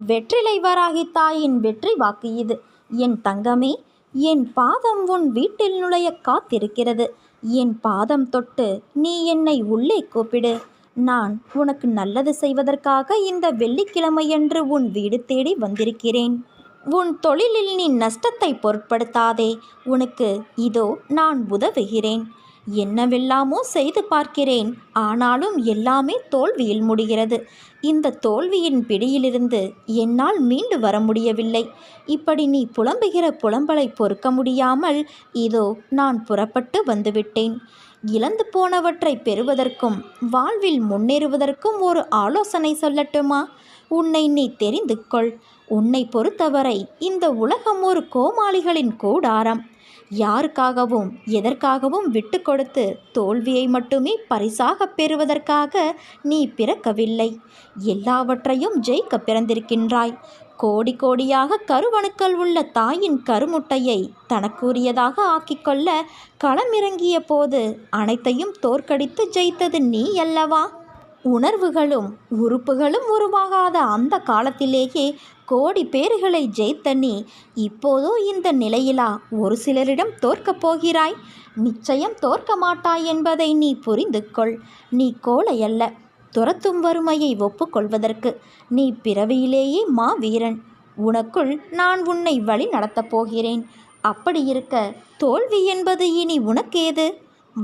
வெற்றிலை வராகி தாயின் வெற்றி வாக்கு இது. என் தங்கமே என் பாதம் உன் வீட்டில் நுழைய காத்திருக்கிறது. என் பாதம் தொட்டு நீ என்னை உள்ளே கூப்பிடு. நான் உனக்கு நல்லது செய்வதற்காக இந்த வெள்ளிக்கிழமையன்று உன் வீடு தேடி வந்திருக்கிறேன். உன் தொழிலில் நீ நஷ்டத்தை பொருட்படுத்தாதே. உனக்கு இதோ நான் உதவுகிறேன். என்னவெல்லாமோ செய்து பார்க்கிறேன். ஆனாலும் எல்லாமே தோல்வியில் முடிகிறது. இந்த தோல்வியின் பிடியிலிருந்து என்னால் மீண்டு வர முடியவில்லை. இப்படி நீ புலம்புகிற புலம்பலை பொறுக்க முடியாமல் இதோ நான் புறப்பட்டு வந்துவிட்டேன். இழந்து போனவற்றை பெறுவதற்கும் வாழ்வில் முன்னேறுவதற்கும் ஒரு ஆலோசனை சொல்லட்டுமா? உன்னை நீ தெரிந்து கொள். உன்னை பொறுத்தவரை இந்த உலகம் ஒரு கோமாளிகளின் கூடாரம். யாருக்காகவும் எதற்காகவும் விட்டு கொடுத்து தோல்வியை மட்டுமே பரிசாக பெறுவதற்காக நீ பிறக்கவில்லை. எல்லாவற்றையும் ஜெயிக்க பிறந்திருக்கின்றாய். கோடி கோடியாக கருவணுக்கள் உள்ள தாயின் கருமுட்டையை தனக்குரியதாக ஆக்கிக்கொள்ள களமிறங்கிய போது அனைத்தையும் தோற்கடித்து ஜெயித்தது நீ அல்லவா உணர்வுகளும் உறுப்புகளும் உருவாகாத அந்த காலத்திலேயே கோடி பேர்களை ஜெயித்த நீ இப்போதோ இந்த நிலையிலா? ஒரு சிலரிடம் தோற்கப் போகிறாய். நிச்சயம் தோற்க மாட்டாய் என்பதை நீ புரிந்து கொள். நீ கோழை அல்ல துரத்தும் வறுமையை ஒப்புக்கொள்வதற்கு நீ பிறவியிலேயே மா வீரன் உனக்குள் நான் உன்னை வழி நடத்தப் போகிறேன். அப்படி இருக்க தோல்வி என்பது இனி உனக்கேது?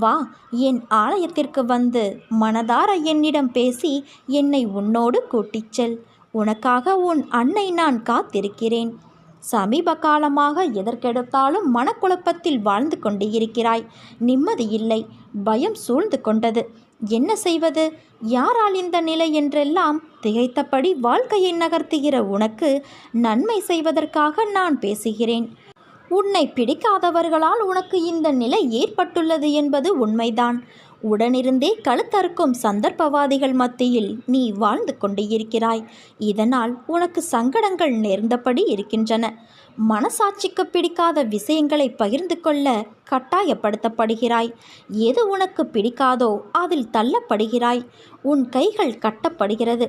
வா என் ஆலயத்திற்கு வந்து மனதார என்னிடம் பேசி என்னை உன்னோடு கூட்டிச் செல். உனக்காக உன் அன்னை நான் காத்திருக்கிறேன். சமீப காலமாக எதற்கெடுத்தாலும் மனக்குழப்பத்தில் வாழ்ந்து கொண்டு இருக்கிறாய். நிம்மதி இல்லை. பயம் சூழ்ந்து கொண்டது. என்ன செய்வது? யாரால் இந்த நிலை என்றெல்லாம் திகைத்தபடி வாழ்க்கையை நகர்த்துகிற உனக்கு நன்மை செய்வதற்காக நான் பேசுகிறேன். உன்னை பிடிக்காதவர்களால் உனக்கு இந்த நிலை ஏற்பட்டுள்ளது என்பது உண்மைதான். உடனிருந்தே கழுத்தறுக்கும் சந்தர்ப்பவாதிகள் மத்தியில் நீ வாழ்ந்து கொண்டு இருக்கிறாய். இதனால் உனக்கு சங்கடங்கள் நேர்ந்தபடி இருக்கின்றன. மனசாட்சிக்கு பிடிக்காத விஷயங்களை பகிர்ந்து கொள்ள கட்டாயப்படுத்தப்படுகிறாய். எது உனக்கு பிடிக்காதோ அதில் தள்ளப்படுகிறாய். உன் கைகள் கட்டப்படுகிறது.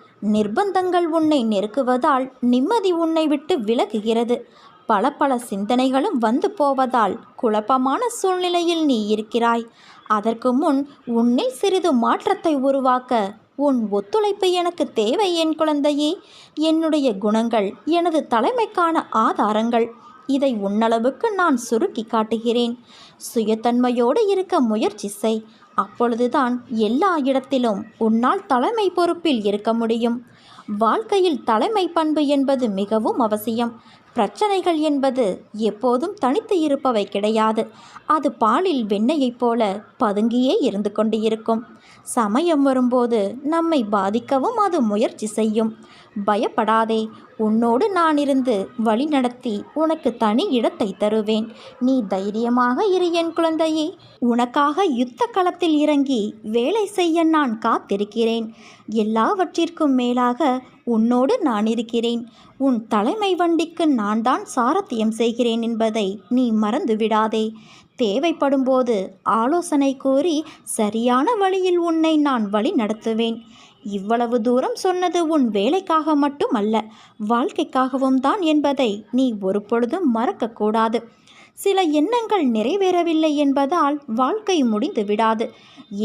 நிர்பந்தங்கள் உன்னை நெருக்குவதால் நிம்மதி உன்னை விட்டு விலகுகிறது. பல பல சிந்தனைகளும் வந்து போவதால் குழப்பமான சூழ்நிலையில் நீ இருக்கிறாய். அதற்கு முன் உன்னில் சிறிது மாற்றத்தை உருவாக்க உன் ஒத்துழைப்பு எனக்கு தேவை என் குழந்தையே. என்னுடைய குணங்கள் எனது தலைமைக்கான ஆதாரங்கள் இதை உன்னளவுக்கு நான் சுருக்கி காட்டுகிறேன். சுயத்தன்மையோடு இருக்க முயற்சி செய். அப்பொழுதுதான் எல்லா இடத்திலும் உன்னால் தலைமை பொறுப்பில் இருக்க முடியும். வாழ்க்கையில் தலைமை பண்பு என்பது மிகவும் அவசியம். பிரச்சனைகள் என்பது எப்போதும் தனித்து இருப்பவை கிடையாது. அது பாலில் வெண்ணெயைப் போல பதுங்கியே இருந்து கொண்டு இருக்கும் சமயம் வரும்போது நம்மை பாதிக்கவும் அது முயற்சி செய்யும். பயப்படாதே உன்னோடு நான் இருந்து வழிநடத்தி உனக்கு தனி இடத்தை தருவேன். நீ தைரியமாக இரு என் குழந்தையே. உனக்காக யுத்த களத்தில் இறங்கி வேலை செய்ய நான் காத்திருக்கிறேன். எல்லாவற்றிற்கும் மேலாக உன்னோடு நான் இருக்கிறேன். உன் தலைமை வண்டிக்கு நான் தான் சாரத்தியம் செய்கிறேன் என்பதை நீ மறந்து விடாதே தேவைப்படும்போது ஆலோசனை கூறி சரியான வழியில் உன்னை நான் வழி நடத்துவேன். இவ்வளவு தூரம் சொன்னது உன் வேலைக்காக மட்டும் அல்ல வாழ்க்கைக்காகவும் தான் என்பதை நீ ஒரு பொழுதும் மறக்கக்கூடாது. சில எண்ணங்கள் நிறைவேறவில்லை என்பதால் வாழ்க்கை முடிந்து விடாது.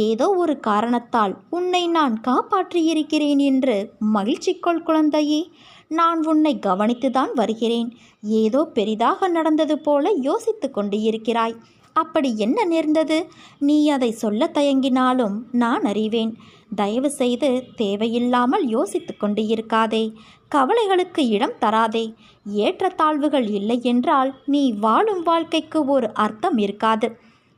ஏதோ ஒரு காரணத்தால் உன்னை நான் காப்பாற்றியிருக்கிறேன் என்று மகிழ்ச்சி கொள் குழந்தையே. நான் உன்னை கவனித்துதான் வருகிறேன். ஏதோ பெரிதாக நடந்தது போல யோசித்து கொண்டு இருக்கிறாய் அப்படி என்ன நேர்ந்தது? நீ அதை சொல்ல தயங்கினாலும் நான் அறிவேன். தயவு செய்து தேவையில்லாமல் யோசித்து கொண்டு இருக்காதே கவலைகளுக்கு இடம் தராதே. ஏற்றத்தாழ்வுகள் இல்லை என்றால் நீ வாழும் வாழ்க்கைக்கு ஒரு அர்த்தம் இருக்காது.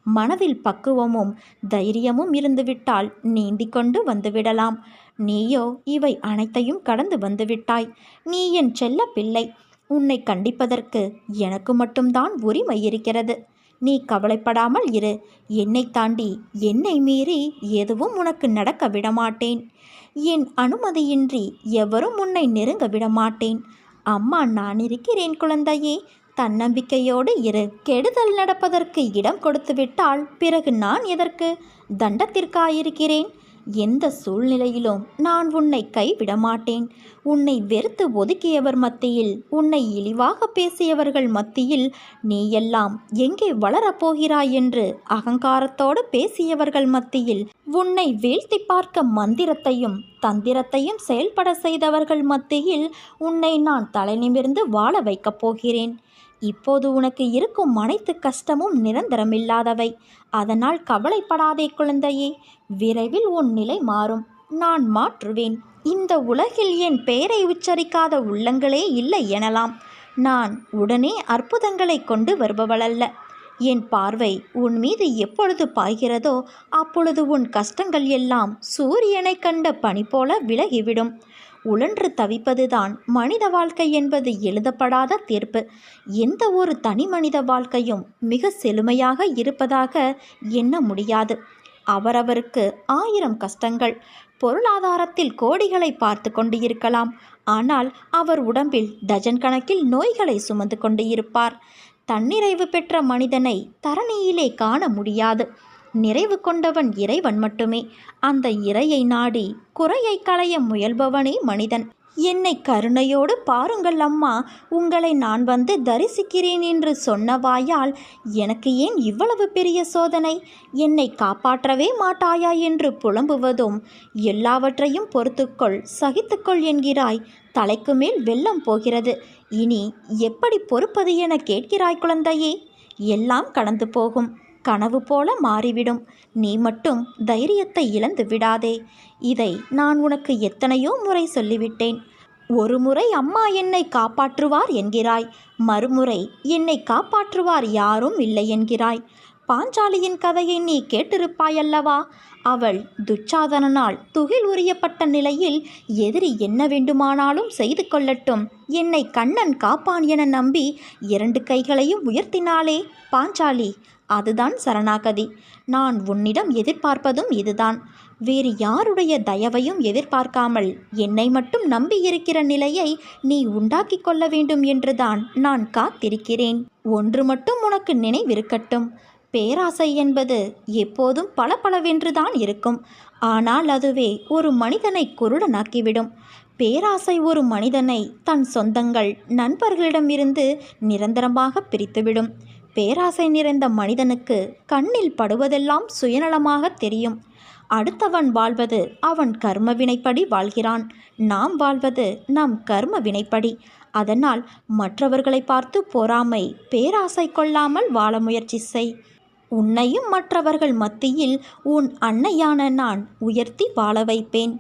மனதில் பக்குவமும் தைரியமும் இருந்துவிட்டால் நீந்தி கொண்டு வந்துவிடலாம். நீயோ இவை அனைத்தையும் கடந்து வந்துவிட்டாய். நீ என் செல்ல பிள்ளை. உன்னை கண்டிப்பதற்கு எனக்கு மட்டும்தான் உரிமை இருக்கிறது. நீ கவலைப்படாமல் இரு. என்னை தாண்டி என்னை மீறி எதுவும் உனக்கு நடக்க விடமாட்டேன். என் அனுமதியின்றி எவரும் உன்னை நெருங்க விடமாட்டேன். அம்மா நான் இருக்கிறேன் குழந்தையே. தன்னம்பிக்கையோடு இரு. கெடுதல் நடப்பதற்கு இடம் கொடுத்துவிட்டால் பிறகு நான் எதற்கு தண்டத்திற்காயிருக்கிறேன்? எந்த சூழ்நிலையிலும் நான் உன்னை கைவிட மாட்டேன் உன்னை வெறுத்து ஒதுக்கியவர் மத்தியில் உன்னை இழிவாக பேசியவர்கள் மத்தியில் நீ எல்லாம் எங்கே வளரப்போகிறாய் என்று அகங்காரத்தோடு பேசியவர்கள் மத்தியில் உன்னை வீழ்த்தி பார்க்க மந்திரத்தையும் தந்திரத்தையும் செயல்பட செய்தவர்கள் மத்தியில் உன்னை நான் தலைநிமிர்ந்து வாழ வைக்கப் போகிறேன். இப்போது உனக்கு இருக்கும் அனைத்து கஷ்டமும் நிரந்தரமில்லாதவை. அதனால் கவலைப்படாதே குழந்தையே. விரைவில் உன் நிலை மாறும். நான் மாற்றுவேன். இந்த உலகில் என் பெயரை உச்சரிக்காத உள்ளங்களே இல்லை எனலாம். நான் உடனே அற்புதங்களை கொண்டு வருபவளல்ல. என் பார்வை உன் மீது எப்பொழுது பாய்கிறதோ அப்பொழுது உன் கஷ்டங்கள் எல்லாம் சூரியனை கண்ட பனி போல விலகிவிடும். உழன்று தவிப்பதுதான் மனித வாழ்க்கை என்பது எழுதப்படாத தீர்ப்பு. எந்த ஒரு தனி மனித வாழ்க்கையும் மிக செழுமையாக இருப்பதாக எண்ண முடியாது. அவரவருக்கு ஆயிரம் கஷ்டங்கள் பொருளாதாரத்தில் கோடிகளை பார்த்து கொண்டு இருக்கலாம் ஆனால் அவர் உடம்பில் டஜன் கணக்கில் நோய்களை சுமந்து கொண்டு இருப்பார் தன்னிறைவு பெற்ற மனிதனை தரணியிலே காண முடியாது. நிறைவு கொண்டவன் இறைவன் மட்டுமே. அந்த இறையை நாடி குறையை களைய முயல்பவனே மனிதன். என்னை கருணையோடு பாருங்கள் அம்மா உங்களை நான் வந்து தரிசிக்கிறேன் என்று சொன்ன வாயால் எனக்கு ஏன் இவ்வளவு பெரிய சோதனை? என்னை காப்பாற்றவே மாட்டாயா என்று புலம்புவதும் எல்லாவற்றையும் பொறுத்துக்கொள் சகித்துக்கொள் என்கிறாய். தலைக்கு மேல் வெள்ளம் போகிறது. இனி எப்படி பொறுப்பது என கேட்கிறாய் குழந்தையே? எல்லாம் கடந்து போகும். கனவு போல மாறிவிடும். நீ மட்டும் தைரியத்தை இழந்து விடாதே. இதை நான் உனக்கு எத்தனையோ முறை சொல்லிவிட்டேன். ஒரு முறை அம்மா என்னை காப்பாற்றுவார் என்கிறாய். மறுமுறை என்னை காப்பாற்றுவார் யாரும் இல்லை என்கிறாய். பாஞ்சாலியின் கதையை நீ கேட்டிருப்பாயல்லவா? அவள் துச்சாதனனால் துகில் உரியப்பட்ட நிலையில் எதிரி என்ன வேண்டுமானாலும் செய்து கொள்ளட்டும். என்னை கண்ணன் காப்பான் என நம்பி இரண்டு கைகளையும் உயர்த்தினாளே. பாஞ்சாலி அதுதான் சரணாகதி. நான் உன்னிடம் எதிர்பார்ப்பதும் இதுதான். வேறு யாருடைய தயவையும் எதிர்பார்க்காமல் என்னை மட்டும் நம்பியிருக்கிற நிலையை நீ உண்டாக்கிக் கொள்ள வேண்டும் என்றுதான் நான் காத்திருக்கிறேன். ஒன்று மட்டும் உனக்கு நினைவிருக்கட்டும். பேராசை என்பது எப்போதும் பளபளவென்றுதான் இருக்கும். ஆனால் அதுவே ஒரு மனிதனை குருடனாக்கிவிடும். பேராசை ஒரு மனிதனை தன் சொந்தங்கள் நண்பர்களிடமிருந்து நிரந்தரமாக பிரித்துவிடும். பேராசை நிறைந்த மனிதனுக்கு கண்ணில் படுவதெல்லாம் சுயநலமாக தெரியும். அடுத்தவன் வாழ்வது அவன் கர்ம வினைப்படி வாழ்கிறான். நாம் வாழ்வது நம் கர்ம வினைப்படி அதனால் மற்றவர்களை பார்த்து பொறாமை பேராசை கொள்ளாமல் வாழ முயற்சி செய். உன்னையும் மற்றவர்கள் மத்தியில் உன் அன்னையான நான் உயர்த்தி வாழ வைப்பேன்.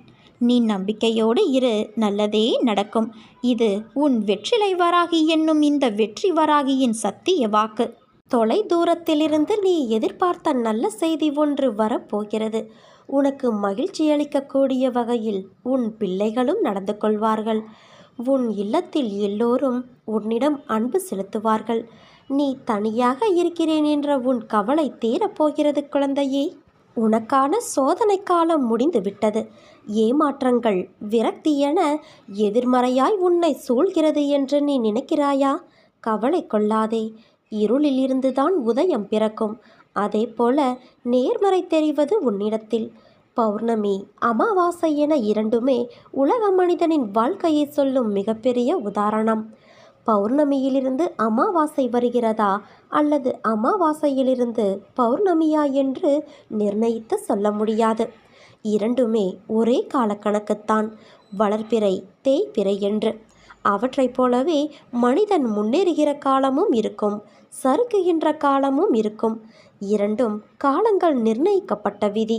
நீ நம்பிக்கையோடு இரு நல்லதே நடக்கும். இது உன் வெற்றிலை வராகி என்னும் இந்த வெற்றி வராகியின் சத்திய வாக்கு. தொலை தூரத்திலிருந்து நீ எதிர்பார்த்த நல்ல செய்தி ஒன்று வரப்போகிறது. உனக்கு மகிழ்ச்சி அளிக்கக்கூடிய வகையில் உன் பிள்ளைகளும் நடந்து கொள்வார்கள். உன் இல்லத்தில் எல்லோரும் உன்னிடம் அன்பு செலுத்துவார்கள். நீ தனியாக இருக்கிறேன் என்ற உன் கவலை தீரப்போகிறது குழந்தையே. உனக்கான சோதனை காலம் முடிந்துவிட்டது. ஏமாற்றங்கள் விரக்தி என எதிர்மறையாய் உன்னை சூழ்கிறது என்று நீ நினைக்கிறாயா? கவலை கொள்ளாதே. இருளிலிருந்துதான் உதயம் பிறக்கும். அதே போல நேர்மறை தெரிவது உன்னிடத்தில். பௌர்ணமி அமாவாசை என இரண்டுமே உலக மனிதனின் வாழ்க்கையை சொல்லும் மிகப்பெரிய உதாரணம். பௌர்ணமியிலிருந்து அமாவாசை வருகிறதா அல்லது அமாவாசையிலிருந்து பௌர்ணமியா என்று நிர்ணயித்து சொல்ல முடியாது. இரண்டுமே ஒரே காலக்கணக்குத்தான். வளர்ப்பிறை தேய்பிறை என்று. அவற்றைப் போலவே மனிதன் முன்னேறுகிற காலமும் இருக்கும் சறுக்குகின்ற காலமும் இருக்கும். இரண்டும் காலங்கள் நிர்ணயிக்கப்பட்ட விதி.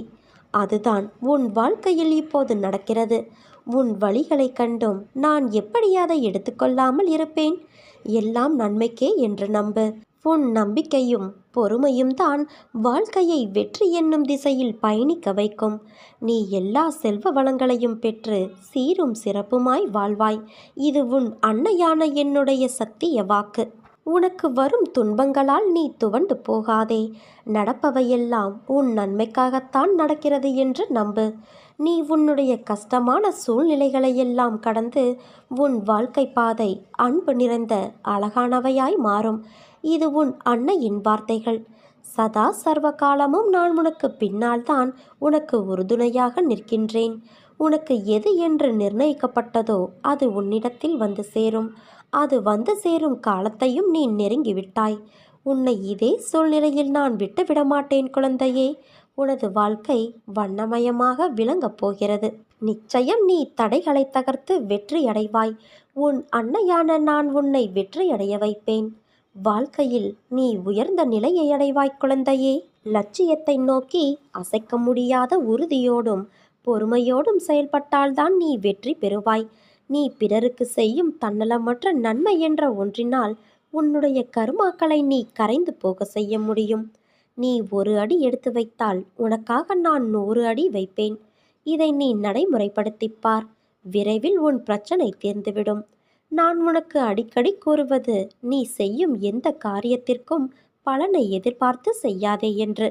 அதுதான் உன் வாழ்க்கையில் இப்போது நடக்கிறது. உன் வழிகளைக் கண்டும் நான் எப்படி அதை எடுத்துக்கொள்ளாமல் இருப்பேன்? எல்லாம் நன்மைக்கே என்று நம்பு. உன் நம்பிக்கையும் பொறுமையும் தான் வாழ்க்கையை வெற்றி என்னும் திசையில் பயணிக்க வைக்கும். நீ எல்லா செல்வ வளங்களையும் பெற்று சீரும் சிறப்புமாய் வாழ்வாய். இது உன் அன்னையான என்னுடைய சத்திய வாக்கு. உனக்கு வரும் துன்பங்களால் நீ துவண்டு போகாதே. நடப்பவையெல்லாம் உன் நன்மைக்காகத்தான் நடக்கிறது என்று நம்பு. நீ உன்னுடைய கஷ்டமான சூழ்நிலைகளையெல்லாம் கடந்து உன் வாழ்க்கை பாதை அன்பு நிறைந்த அழகானவையாய் மாறும். இது உன் அன்னையின் வார்த்தைகள். சதா சர்வ காலமும் நான் உனக்கு பின்னால் தான் உனக்கு உறுதுணையாக நிற்கின்றேன். உனக்கு எது என்று நிர்ணயிக்கப்பட்டதோ அது உன்னிடத்தில் வந்து சேரும். அது வந்து சேரும் காலத்தையும் நீ நெருங்கிவிட்டாய். உன்னை இதே சூழ்நிலையில் நான் விட்டுவிட மாட்டேன் குழந்தையே. உனது வாழ்க்கை வண்ணமயமாக விளங்கப் போகிறது. நிச்சயம் நீ தடைகளை தகர்த்து வெற்றியடைவாய். உன் அன்னையான நான் உன்னை வெற்றியடைய வைப்பேன். வாழ்க்கையில் நீ உயர்ந்த நிலையை அடைவாய் குழந்தையே. லட்சியத்தை நோக்கி அசைக்க முடியாத உறுதியோடும் பொறுமையோடும் செயல்பட்டால்தான் நீ வெற்றி பெறுவாய். நீ பிறருக்கு செய்யும் தன்னலமற்ற நன்மை என்ற ஒன்றினால் உன்னுடைய கருமாக்களை நீ கரைந்து போக செய்ய முடியும். நீ ஒரு அடி எடுத்து வைத்தால் உனக்காக நான் நூறு அடி வைப்பேன். இதை நீ நடைமுறைப்படுத்திப்பார் விரைவில் உன் பிரச்சனை தீர்ந்துவிடும். நான் உனக்கு அடிக்கடி கூறுவது நீ செய்யும் எந்த காரியத்திற்கும் பலனை எதிர்பார்த்து செய்யாதே என்று.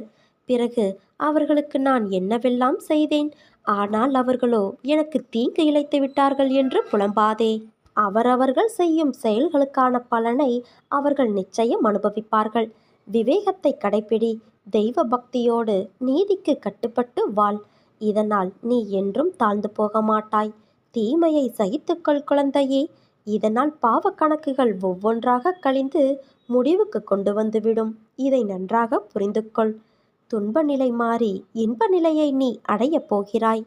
பிறகு அவர்களுக்கு நான் என்னவெல்லாம் செய்தேன்? ஆனால் அவர்களோ எனக்கு தீங்கு இழைத்து விட்டார்கள் என்று புலம்பாதே. அவரவர்கள் செய்யும் செயல்களுக்கான பலனை அவர்கள் நிச்சயம் அனுபவிப்பார்கள். விவேகத்தை கடைப்பிடி தெய்வ பக்தியோடு நீதிக்கு கட்டுப்பட்டு வாழ். இதனால் நீ என்றும் தாழ்ந்து போக மாட்டாய். தீமையை சகித்துக்கொள் குழந்தையே. இதனால் பாவக்கணக்குகள் ஒவ்வொன்றாக கழிந்து முடிவுக்கு கொண்டு வந்துவிடும். இதை நன்றாக புரிந்து கொள் துன்ப நிலை மாறி இன்ப நிலையை நீ அடையப் போகிறாய்.